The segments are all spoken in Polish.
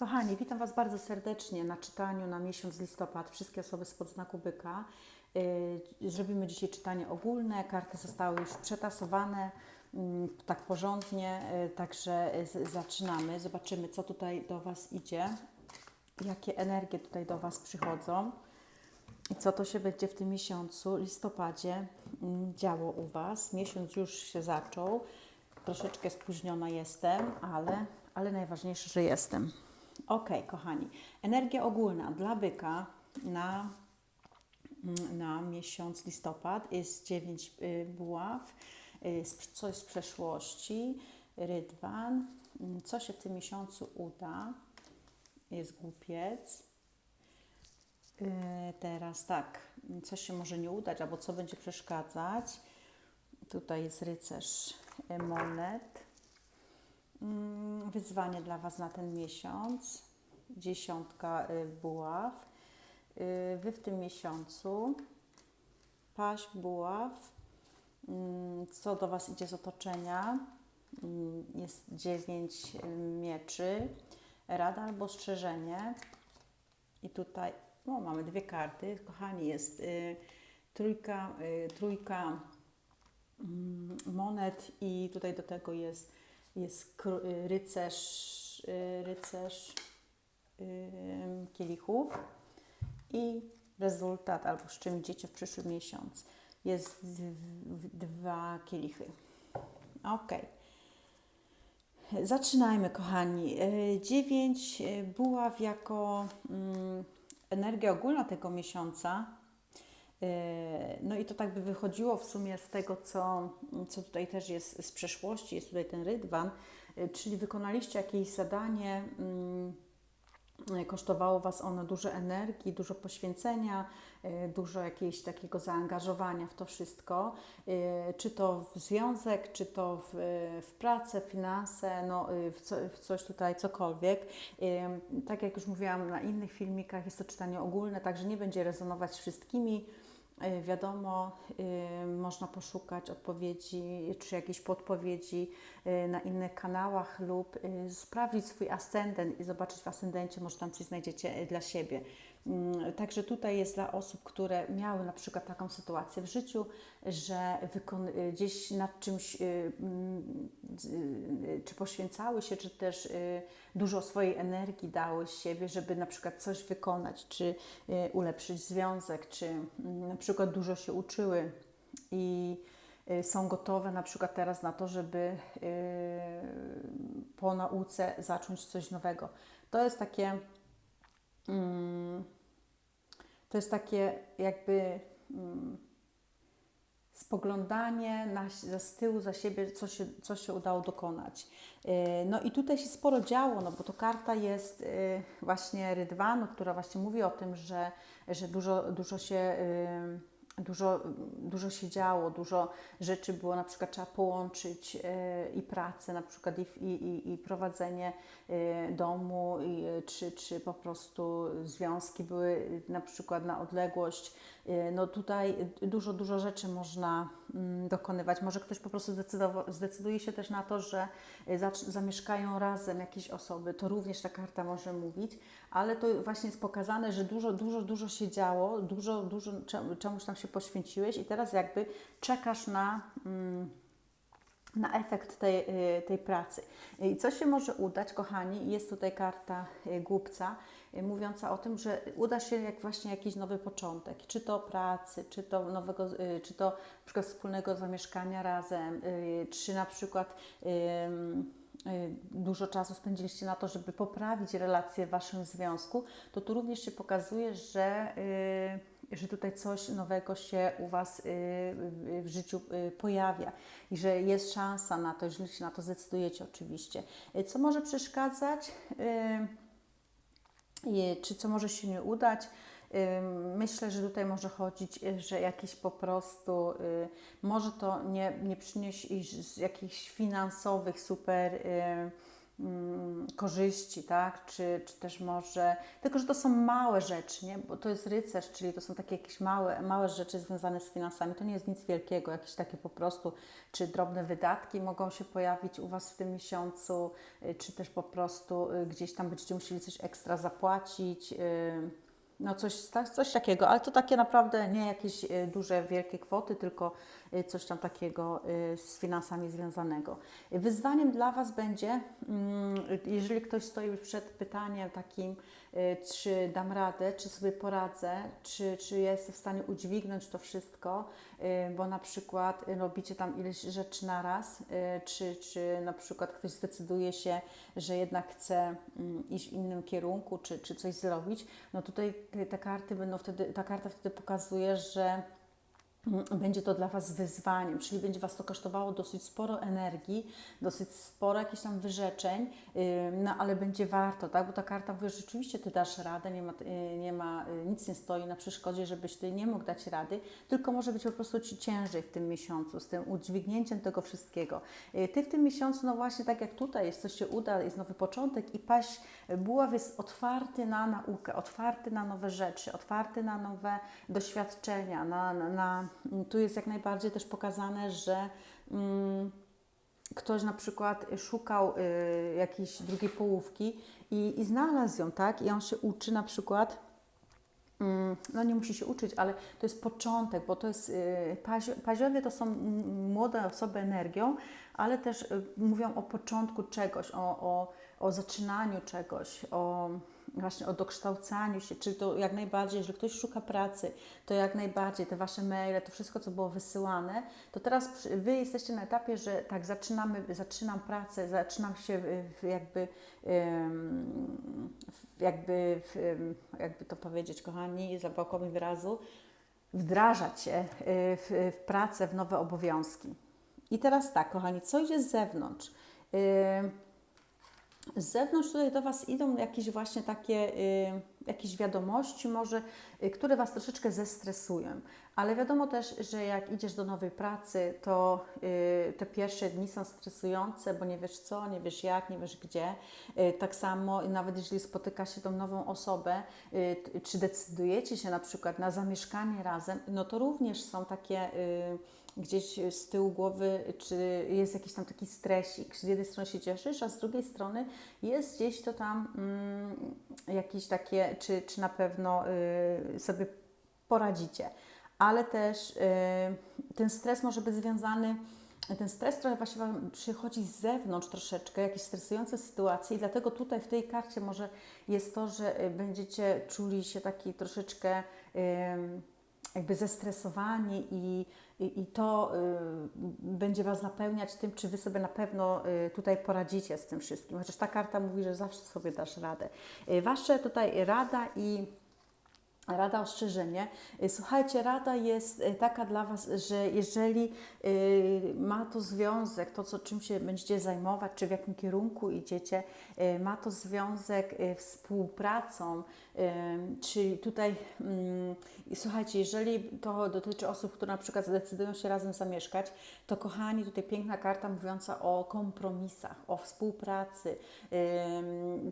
Kochani, witam Was bardzo serdecznie na czytaniu na miesiąc listopad. Wszystkie osoby spod znaku byka. Yy, Zrobimy dzisiaj czytanie ogólne. Karty zostały już przetasowane mm, tak porządnie, yy, także z- zaczynamy. Zobaczymy, co tutaj do Was idzie, jakie energie tutaj do Was przychodzą i co to się będzie w tym miesiącu, listopadzie, mm, działo u Was. Miesiąc już się zaczął. Troszeczkę spóźniona jestem, ale, ale najważniejsze, że jestem. Ok, kochani. Energia ogólna dla byka na, na miesiąc listopad jest 9 y, buław, y, coś z przeszłości, rydwan. Co się w tym miesiącu uda? Jest głupiec. Y, Teraz tak, co się może nie udać, albo co będzie przeszkadzać. Tutaj jest rycerz monet. Mm, Wyzwanie dla Was na ten miesiąc. Dziesiątka y, buław. Y, Wy w tym miesiącu. Paść buław. Mm, Co do Was idzie z otoczenia? Mm, Jest dziewięć y, mieczy. Rada albo strzeżenie. I tutaj no, mamy dwie karty. Kochani, jest y, trójka, y, trójka mm, monet i tutaj do tego jest, jest y, rycerz, y, rycerz y, kielichów i rezultat, albo z czym idziecie w przyszły miesiąc. Jest dwa kielichy. Ok. Zaczynajmy, kochani. Dziewięć buław jako mm, energia ogólna tego miesiąca. Y, No i to tak by wychodziło w sumie z tego, co, co tutaj też jest z przeszłości, jest tutaj ten rydwan, y, czyli wykonaliście jakieś zadanie, mm, kosztowało Was ono dużo energii, dużo poświęcenia, y, dużo jakiegoś takiego zaangażowania w to wszystko, czy to w związek, czy to w, w pracę, finanse, no, w, co, w coś tutaj, cokolwiek. Tak jak już mówiłam na innych filmikach, jest to czytanie ogólne, także nie będzie rezonować z wszystkimi. Y, Wiadomo, y, można poszukać odpowiedzi czy jakiejś podpowiedzi y, na innych kanałach lub sprawdzić swój ascendent i zobaczyć w ascendencie, może tam coś znajdziecie dla siebie. Mm, Także tutaj jest dla osób, które miały na przykład taką sytuację w życiu, że y, gdzieś nad czymś y, mm, y, czy poświęcały się, czy też dużo swojej energii dały siebie, żeby na przykład coś wykonać, czy ulepszyć związek, czy mm, na przykład dużo się uczyły i są gotowe na przykład teraz na to, żeby po nauce zacząć coś nowego. To jest takie to jest takie jakby mm, spoglądanie na, za z tyłu, za siebie, co się, co się udało dokonać. Yy, No i tutaj się sporo działo, no bo to karta jest yy, właśnie Rydwanu, która właśnie mówi o tym, że, że dużo, dużo się dużo, dużo się działo, dużo rzeczy było, na przykład trzeba połączyć e, i pracę, na przykład i, i, i, prowadzenie e, domu, i, e, czy, czy po prostu związki były na przykład na odległość. No tutaj dużo, dużo rzeczy można dokonywać. Może ktoś po prostu zdecyduje się też na to, że zacz- zamieszkają razem jakieś osoby. To również ta karta może mówić, ale to właśnie jest pokazane, że dużo, dużo, dużo się działo, dużo, dużo cze- czemuś tam się poświęciłeś i teraz jakby czekasz na, mm, na efekt tej, y, tej pracy. I co się może udać, kochani? Jest tutaj karta y, głupca, y, mówiąca o tym, że uda się jak właśnie jakiś nowy początek, czy to pracy, czy to nowego, czy to na przykład wspólnego zamieszkania razem, czy na przykład dużo czasu spędziliście na to, żeby poprawić relacje w Waszym związku, to tu również się pokazuje, że, że tutaj coś nowego się u Was y, w- w życiu y, pojawia i że jest szansa na to, jeżeli się na to zdecydujecie oczywiście. Y, Co może przeszkadzać? Y, czy co może się nie udać. Myślę, że tutaj może chodzić, y, że jakieś po prostu, y, może to nie, nie przynieść jakichś finansowych super y, korzyści, tak? Czy, czy też może, tylko że to są małe rzeczy, nie? Bo to jest rycerz, czyli to są takie jakieś małe, małe rzeczy związane z finansami. To nie jest nic wielkiego, jakieś takie po prostu, czy drobne wydatki mogą się pojawić u Was w tym miesiącu, y, czy też po prostu y, gdzieś tam będziecie musieli coś ekstra zapłacić. y, no coś, tak, coś takiego, ale to takie naprawdę nie jakieś y, duże, wielkie kwoty, tylko y, coś tam takiego y, z finansami związanego. Wyzwaniem dla Was będzie, mm, jeżeli ktoś stoi przed pytaniem takim, czy dam radę, czy sobie poradzę, czy, czy jestem w stanie udźwignąć to wszystko, y, bo na przykład y, robicie tam ileś rzeczy na raz, y, czy, czy na przykład ktoś zdecyduje się, że jednak chce mm, iść w innym kierunku, czy, czy coś zrobić, no tutaj te, karty będą wtedy, ta karta wtedy pokazuje, że będzie to dla Was wyzwaniem, czyli będzie Was to kosztowało dosyć sporo energii, dosyć sporo jakichś tam wyrzeczeń, no ale będzie warto, tak? Bo ta karta mówi, że rzeczywiście Ty dasz radę, nie ma, yy, nie ma yy, nic nie stoi na przeszkodzie, żebyś Ty nie mógł dać rady, tylko może być po prostu Ci ciężej w tym miesiącu, z tym udźwignięciem tego wszystkiego. Yy, Ty w tym miesiącu, no właśnie tak jak tutaj jest, coś się uda, jest nowy początek i paść buław jest otwarty na naukę, otwarty na nowe rzeczy, otwarty na nowe doświadczenia, na, na, na tu jest jak najbardziej też pokazane, że mm, ktoś na przykład szukał y, jakiejś drugiej połówki i, i znalazł ją, tak? I on się uczy na przykład Mm, no nie musi się uczyć, ale to jest początek, bo to jest, y, pazio, paziowie to są młode osoby energią, ale też y, mówią o początku czegoś, o, o, o zaczynaniu czegoś, o właśnie o dokształcaniu się, czyli to jak najbardziej, jeżeli ktoś szuka pracy, to jak najbardziej te Wasze maile, to wszystko, co było wysyłane, to teraz Wy jesteście na etapie, że tak, zaczynamy, zaczynam pracę, zaczynam się jakby, jakby, jakby to powiedzieć, kochani, zabrakło mi wyrazu, wdrażać się y, w, w pracę, w nowe obowiązki. I teraz tak, kochani, co idzie z zewnątrz? Z zewnątrz tutaj do Was idą jakieś właśnie takie y, jakieś wiadomości może, y, które Was troszeczkę zestresują. Ale wiadomo też, że jak idziesz do nowej pracy, to y, te pierwsze dni są stresujące, bo nie wiesz co, nie wiesz jak, nie wiesz gdzie. Y, tak samo nawet jeżeli spotyka się tą nową osobę, y, czy decydujecie się na przykład na zamieszkanie razem, no to również są takie... Gdzieś z tyłu głowy, czy jest jakiś tam taki stresik. Z jednej strony się cieszysz, a z drugiej strony jest gdzieś to tam mm, jakieś takie, czy, czy na pewno y, sobie poradzicie. Ale też y, ten stres może być związany, ten stres trochę właśnie przychodzi z zewnątrz troszeczkę, jakieś stresujące sytuacje i dlatego tutaj w tej karcie może jest to, że y, będziecie czuli się taki troszeczkę jakby zestresowani i, i, to y, będzie Was napełniać tym, czy Wy sobie na pewno tutaj poradzicie z tym wszystkim. Chociaż ta karta mówi, że zawsze sobie dasz radę. Y, wasze tutaj rada i Rada ostrzeżenie. Y, Słuchajcie, rada jest y, taka dla Was, że jeżeli y, ma to związek, to co, czym się będziecie zajmować, czy w jakim kierunku idziecie, ma to związek współpracą, czyli tutaj, mm, słuchajcie, jeżeli to dotyczy osób, które na przykład zdecydują się razem zamieszkać, to kochani, tutaj piękna karta mówiąca o kompromisach, o współpracy,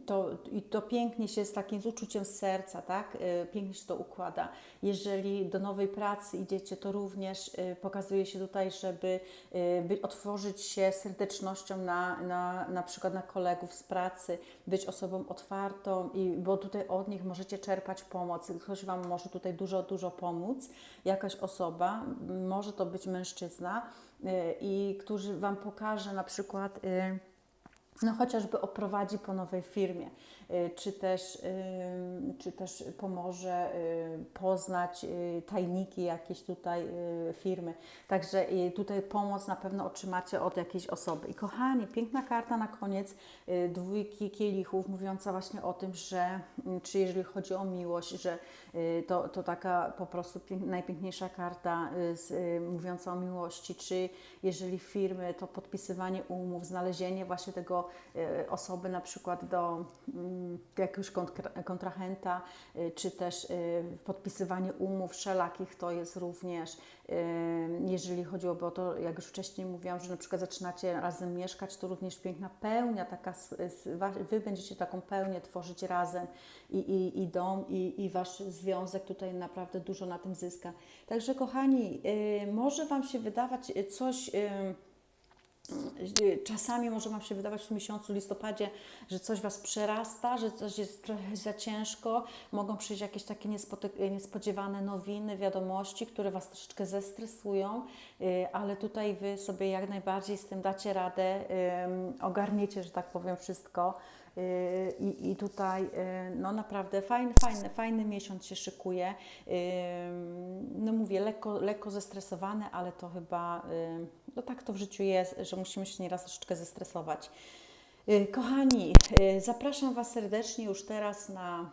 to, i to pięknie się z takim z uczuciem serca, tak? Pięknie się to układa. Jeżeli do nowej pracy idziecie, to również y, pokazuje się tutaj, żeby y, otworzyć się serdecznością na, na, na przykład na kolegów z pracy, być osobą otwartą, i, bo tutaj od nich możecie czerpać pomoc. Ktoś Wam może tutaj dużo, dużo pomóc, jakaś osoba, może to być mężczyzna, y, i który Wam pokaże na przykład. No chociażby oprowadzi po nowej firmie, y, czy też, y, czy też pomoże y, poznać tajniki jakieś tutaj firmy. Także tutaj pomoc na pewno otrzymacie od jakiejś osoby. I kochani, piękna karta na koniec dwójki kielichów, mówiąca właśnie o tym, że czy jeżeli chodzi o miłość, że to, to taka po prostu pięk, najpiękniejsza karta y, z, y, mówiąca o miłości, czy jeżeli firmy, to podpisywanie umów, znalezienie właśnie tego y, osoby, na przykład do mm, jakiegoś kontra- kontrahenta, y, czy też y, podpisywanie umów wszelakich, to jest również, y, jeżeli chodziłoby o to, jak już wcześniej mówiłam, że na przykład zaczynacie razem mieszkać, to również piękna pełnia, taka, Wy będziecie taką pełnię tworzyć razem i, i, i dom, i, i Wasz związek tutaj naprawdę dużo na tym zyska. Także kochani, y, może Wam się wydawać y, coś... Y, Czasami może Wam się wydawać w miesiącu listopadzie, że coś Was przerasta, że coś jest trochę za ciężko. Mogą przyjść jakieś takie niespodziewane nowiny, wiadomości, które Was troszeczkę zestresują, y, ale tutaj Wy sobie jak najbardziej z tym dacie radę, ogarniecie, że tak powiem, wszystko. Y, I, I tutaj y, no naprawdę fajny, fajny, fajny miesiąc się szykuje. Ym, No mówię, lekko, lekko zestresowane, ale to chyba, no tak to w życiu jest, że musimy się nieraz troszeczkę zestresować. Kochani, zapraszam Was serdecznie już teraz na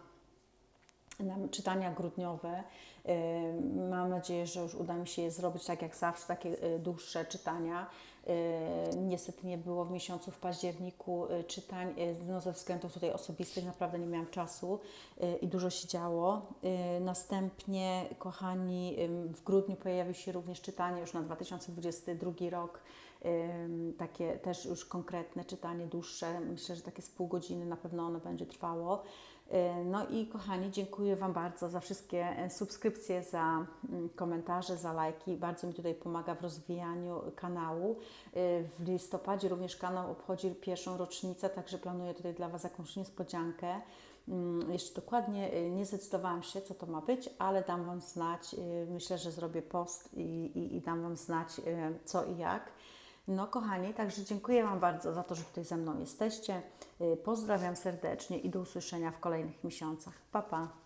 czytania grudniowe. Y, Mam nadzieję, że już uda mi się je zrobić tak jak zawsze, takie y, dłuższe czytania. Y, Niestety nie było w miesiącu w październiku czytań, no ze względów tutaj osobistych naprawdę nie miałam czasu i dużo się działo. Następnie, kochani, w grudniu pojawi się również czytanie już na 2022 rok. Takie też już konkretne czytanie, dłuższe. Myślę, że takie z pół godziny na pewno ono będzie trwało. Y, No i kochani, dziękuję Wam bardzo za wszystkie e, subskrypcje, za mm, komentarze, za lajki. Bardzo mi tutaj pomaga w rozwijaniu kanału. Y, W listopadzie również kanał obchodzi pierwszą rocznicę, także planuję tutaj dla Was jakąś niespodziankę. Mm, Jeszcze dokładnie nie zdecydowałam się, co to ma być, ale dam Wam znać. Myślę, że zrobię post i, i, i dam Wam znać, co i jak. No, kochani, także dziękuję Wam bardzo za to, że tutaj ze mną jesteście. Y, Pozdrawiam serdecznie i do usłyszenia w kolejnych miesiącach. Pa, pa.